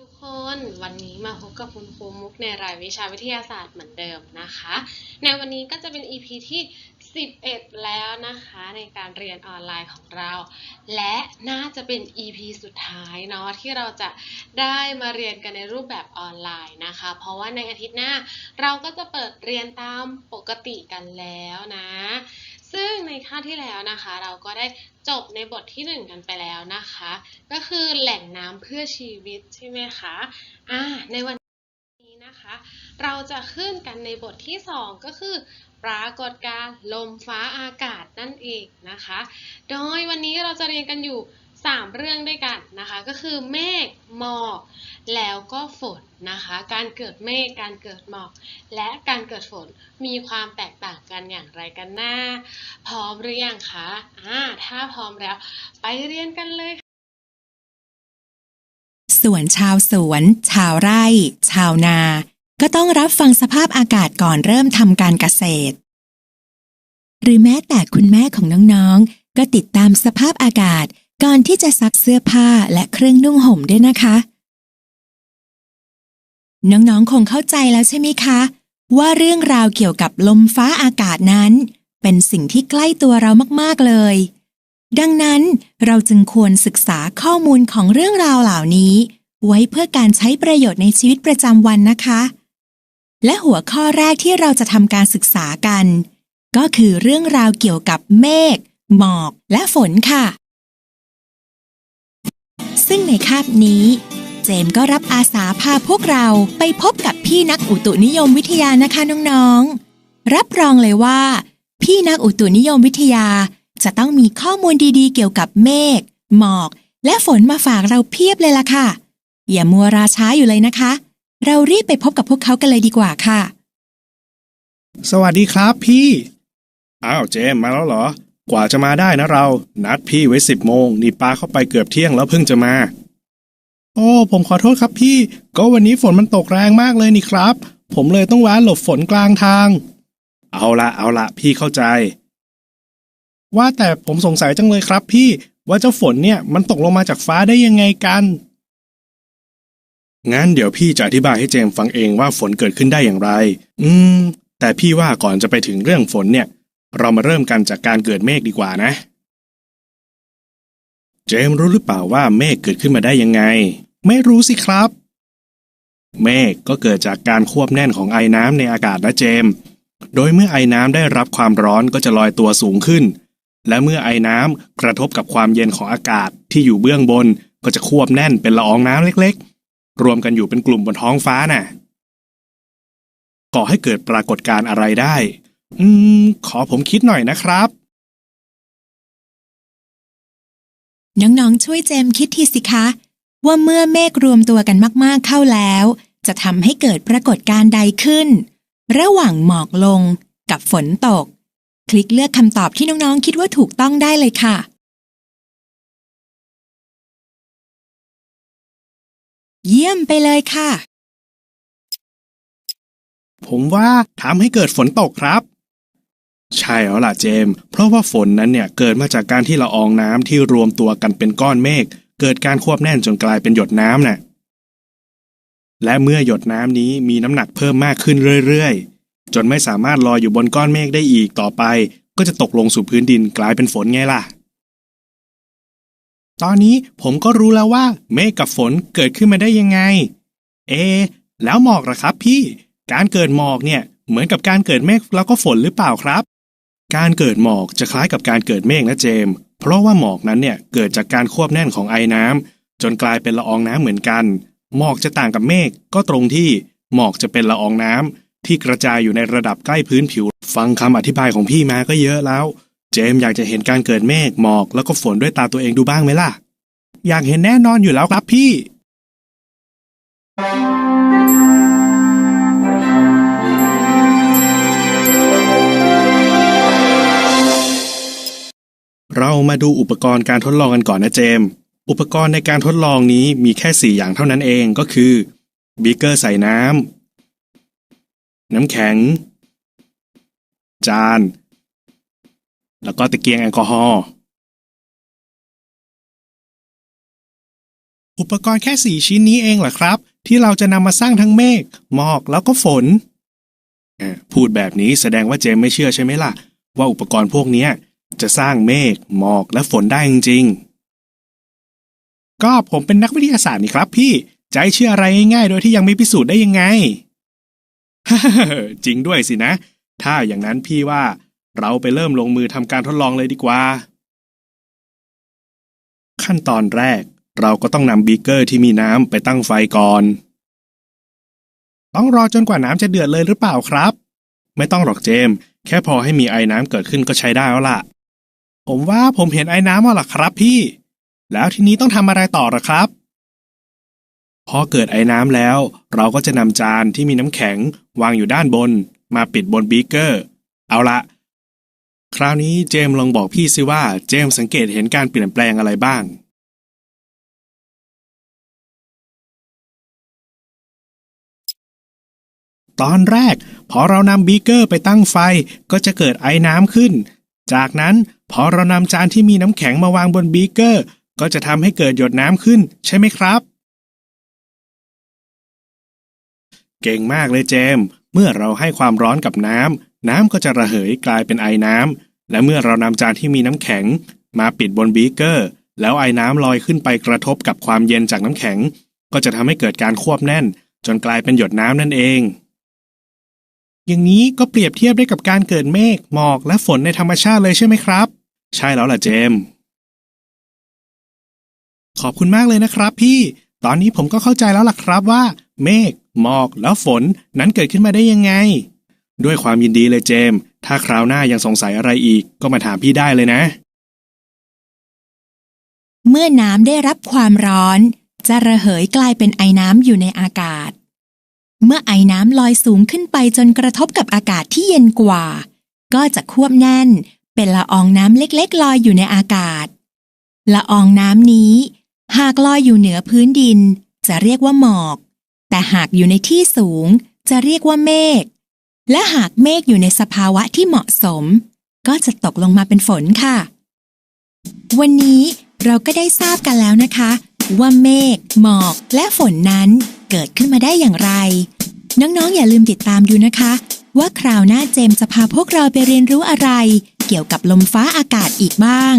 ทุกคนวันนี้มาพบกับคุณครูมุกในรายวิชาวิทยาศาสตร์เหมือนเดิมนะคะ ในวันนี้ก็จะเป็น EP ที่ 11 แล้วนะคะ ในการเรียนออนไลน์ของเรา และน่าจะเป็น EP สุดท้ายเนาะที่เราจะได้มาเรียนกันในรูปแบบออนไลน์นะคะ เพราะว่าในอาทิตย์หน้าเราก็จะเปิดเรียนตามปกติกันแล้วนะซึ่งในคราที่แล้วนะคะ เราก็ได้ จบในบทที่หนึ่งกันไปแล้วนะคะ ก็คือแหล่งน้ำเพื่อชีวิตใช่ไหมคะอ่าในวันนี้นะคะ เราจะขึ้นกันในบทที่สองก็คือปรากฏการ์ลมฟ้าอากาศนั่นเองนะคะ โดยวันนี้เราจะเรียนกันอยู่ 3 เรื่องด้วยกันนะคะ ก็คือเมฆหมอก แล้วก็ฝนนะคะ การเกิดเมฆ การเกิดหมอก และการเกิดฝนมีความแตกต่างกันอย่างไรกันนะพร้อมหรือยังคะอ่าถ้าพร้อมแล้ว ไปเรียนกันเลย ส่วนชาวสวน ชาวไร่ ชาวนา ก็ต้องรับฟังสภาพอากาศก่อนเริ่มทำการเกษตร หรือแม้แต่คุณแม่ของน้องๆ ก็ติดตามสภาพอากาศก่อนที่จะซักเสื้อผ้าและเครื่องนุ่งห่มด้วยนะคะ น้องๆ คงเข้าใจแล้วใช่ไหมคะ ว่าเรื่องราวเกี่ยวกับลมฟ้าอากาศนั้น เป็นสิ่งที่ใกล้ตัวเรามากๆเลย ดังนั้นเราจึงควรศึกษาข้อมูลของเรื่องราวเหล่านี้ ไว้เพื่อการใช้ประโยชน์ในชีวิตประจำวันนะคะ และหัวข้อแรกที่เราจะทำการศึกษากัน ก็คือเรื่องราวเกี่ยวกับเมฆหมอก และฝนค่ะ ซึ่งในคาบนี้ เจมก็รับอาสาพาพวกเราไปพบกับพี่นักอุตุนิยมวิทยานะคะน้องๆ รับรองเลยว่า พี่นักอุตุนิยมวิทยา จะต้องมีข้อมูลดีๆ เกี่ยวกับเมฆหมอก และฝนมาฝากเราเพียบเลยล่ะค่ะ อย่ามัวราช้าอยู่เลยนะคะ เรารีบไปพบกับพวกเขากันเลยดีกว่าค่ะ สวัสดีครับพี่ อ้าวเจมมาแล้วเหรอ กว่าจะมาได้นะเรา นัดพี่ไว้สิบโมงนี่ปาเข้าไปเกือบเที่ยงแล้วเพิ่งจะมา โอ้ผมขอโทษครับพี่ ก็วันนี้ฝนมันตกแรงมากเลยนี่ครับ ผมเลยต้องแวะหลบฝนกลางทาง เอาละเอาละพี่เข้าใจ ว่าแต่ผมสงสัยจังเลยครับ พี่ว่าเจ้าฝนเนี่ยมันตกลงมาจากฟ้าได้ยังไงกัน งั้นเดี๋ยวพี่จะอธิบายให้เจมส์ฟังเองว่าฝนเกิดขึ้นได้อย่างไร อืม แต่พี่ว่าก่อนจะไปถึงเรื่องฝนเนี่ย เรามาเริ่มกันจากการเกิดเมฆดีกว่านะ เจมรู้หรือเปล่าว่าเมฆเกิดขึ้นมาได้ยังไง ไม่รู้สิครับ เมฆก็เกิดจากการควบแน่นของไอ้น้ำในอากาศนะเจม โดยเมื่อไอ้น้ำได้รับความร้อนก็จะลอยตัวสูงขึ้น และเมื่อไอ้น้ำกระทบกับความเย็นของอากาศที่อยู่เบื้องบนก็จะควบแน่นเป็นละอองน้ำเล็กๆ รวมกันอยู่เป็นกลุ่มบนท้องฟ้าน่ะ ก่อให้เกิดปรากฏการณ์อะไรได้ อืม ขอผมคิดหน่อยนะครับ น้องๆ ช่วยเจมคิดทีสิคะ ว่าเมื่อเมฆรวมตัวกันมากๆเข้าแล้ว จะทำให้เกิดปรากฏการณ์ใดขึ้น ระหว่างหมอกลงกับฝนตก คลิกเลือกคำตอบที่น้องๆ คิดว่าถูกต้องได้เลยค่ะเยี่ยมไปเลยค่ะ ผมว่าทำให้เกิดฝนตกครับ ใช่แล้วล่ะเจมส์เพราะว่าฝนนั้นเนี่ยเกิดมาจากการที่ละอองน้ำที่รวมตัวกันเป็นก้อนเมฆเกิดการควบแน่นจนกลายเป็นหยดน้ำน่ะ และเมื่อหยดน้ำนี้มีน้ำหนักเพิ่มมากขึ้นเรื่อยๆ จนไม่สามารถลอยอยู่บนก้อนเมฆได้อีกต่อไป ก็จะตกลงสู่พื้นดินกลายเป็นฝนไงล่ะ ตอนนี้ผมก็รู้แล้วว่า เมฆกับฝนเกิดขึ้นมาได้ยังไง เอะแล้วหมอกล่ะครับ พี่ การเกิดหมอกเนี่ย เหมือนกับการเกิดเมฆแล้วก็ฝนหรือเปล่าครับ การเกิดหมอกจะคล้ายกับการเกิดเมฆนะเจม เพราะว่าหมอกนั้นเนี่ยเกิดจากการควบแน่นของไอ้น้ำจนกลายเป็นละอองน้ำเหมือนกัน หมอกจะต่างกับเมฆก็ตรงที่หมอกจะเป็นละอองน้ำที่กระจายอยู่ในระดับใกล้พื้นผิว ฟังคำอธิบายของพี่มาก็เยอะแล้ว เจมอยากจะเห็นการเกิดเมฆหมอกแล้วก็ฝนด้วยตาตัวเองดูบ้างไหมล่ะ อยากเห็นแน่นอนอยู่แล้วครับพี่ เรามาดูอุปกรณ์การทดลองกันก่อนนะเจมส์อุปกรณ์ในการทดลองนี้มีแค่สี่อย่างเท่านั้นเองก็คือบีเกอร์ใส่น้ำน้ำแข็ง จาน แล้วก็ตะเกียงแอลกอฮอล์อุปกรณ์แค่สี่ชิ้นนี้เองเหรอครับ ที่เราจะนำมาสร้างทั้งเมฆหมอกแล้วก็ฝน พูดแบบนี้แสดงว่าเจมไม่เชื่อใช่ไหมล่ะ ว่าอุปกรณ์พวกเนี้ย จะสร้างเมฆหมอกและฝนได้จริงๆ ก็ผมเป็นนักวิทยาศาสตร์นี่ครับพี่จะให้เชื่ออะไรง่ายๆ โดยที่ยังไม่พิสูจน์ได้ยังไง จริงด้วยสินะ ถ้าอย่างนั้นพี่ว่าเราไปเริ่มลงมือทำการทดลองเลยดีกว่า ขั้นตอนแรกเราก็ต้องนำบีเกอร์ที่มีน้ำไปตั้งไฟก่อน ต้องรอจนกว่าน้ำจะเดือดเลยหรือเปล่าครับ ไม่ต้องหรอกเจมส์แค่พอให้มีไอ้น้ำเกิดขึ้นก็ใช้ได้แล้วล่ะ ผมว่าผมเห็นไอ้น้ำแล้วล่ะครับพี่ แล้วทีนี้ต้องทำอะไรต่อหรอครับ พอเกิดไอ้น้ำแล้ว เราก็จะนำจานที่มีน้ำแข็งวางอยู่ด้านบน มาปิดบนบีเกอร์ เอาละ คราวนี้เจมลองบอกพี่สิว่าเจมส์สังเกตเห็นการเปลี่ยนแปลงอะไรบ้างตอนแรก พอเรานำบีเกอร์ไปตั้งไฟก็จะเกิดไอ้น้ำขึ้น จากนั้น พอเรานำจานที่มีน้ำแข็งมาวางบนบีเกอร์ ก็จะทำให้เกิดหยดน้ำขึ้น ใช่ไหมครับ เก่งมากเลยเจม เมื่อเราให้ความร้อนกับน้ำน้ำก็จะระเหยกลายเป็นไอน้ำและเมื่อเรานำจานที่มีน้ำแข็ง มาปิดบนบีเกอร์ แล้วไอน้ำลอยขึ้นไปกระทบกับความเย็นจากน้ำแข็ง ก็จะทำให้เกิดการควบแน่น จนกลายเป็นหยดน้ำนั่นเอง อย่างนี้ก็เปรียบเทียบได้กับการเกิดเมฆหมอกและฝนในธรรมชาติเลยใช่ไหมครับ ใช่แล้วล่ะเจม ขอบคุณมากเลยนะครับพี่ ตอนนี้ผมก็เข้าใจแล้วล่ะครับว่า เมฆหมอกแล้วฝนนั้นเกิดขึ้นมาได้ยังไง ด้วยความยินดีเลยเจม ถ้าคราวหน้ายังสงสัยอะไรอีกก็มาถามพี่ได้เลยนะ เมื่อน้ำได้รับความร้อน จะระเหยกลายเป็นไอน้ำอยู่ในอากาศ เมื่อไอน้ำลอยสูงขึ้นไปจนกระทบกับอากาศที่เย็นกว่า ก็จะควบแน่น เป็นละอองน้ำเล็กๆลอยอยู่ในอากาศ ละอองน้ำนี้ หากลอยอยู่เหนือพื้นดิน จะเรียกว่าหมอก แต่หากอยู่ในที่สูง จะเรียกว่าเมฆ และหากเมฆอยู่ในสภาวะที่เหมาะสม ก็จะตกลงมาเป็นฝนค่ะ วันนี้เราก็ได้ทราบกันแล้วนะคะ ว่าเมฆหมอกและฝนนั้นเกิดขึ้นมาได้อย่างไร น้องๆอย่าลืมติดตามดูนะคะ ว่าคราวหน้าเจมส์จะพาพวกเราไปเรียนรู้อะไร เกี่ยวกับลมฟ้าอากาศอีกบ้าง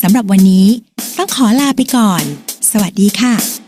สำหรับวันนี้ ต้องขอลาไปก่อน สวัสดีค่ะ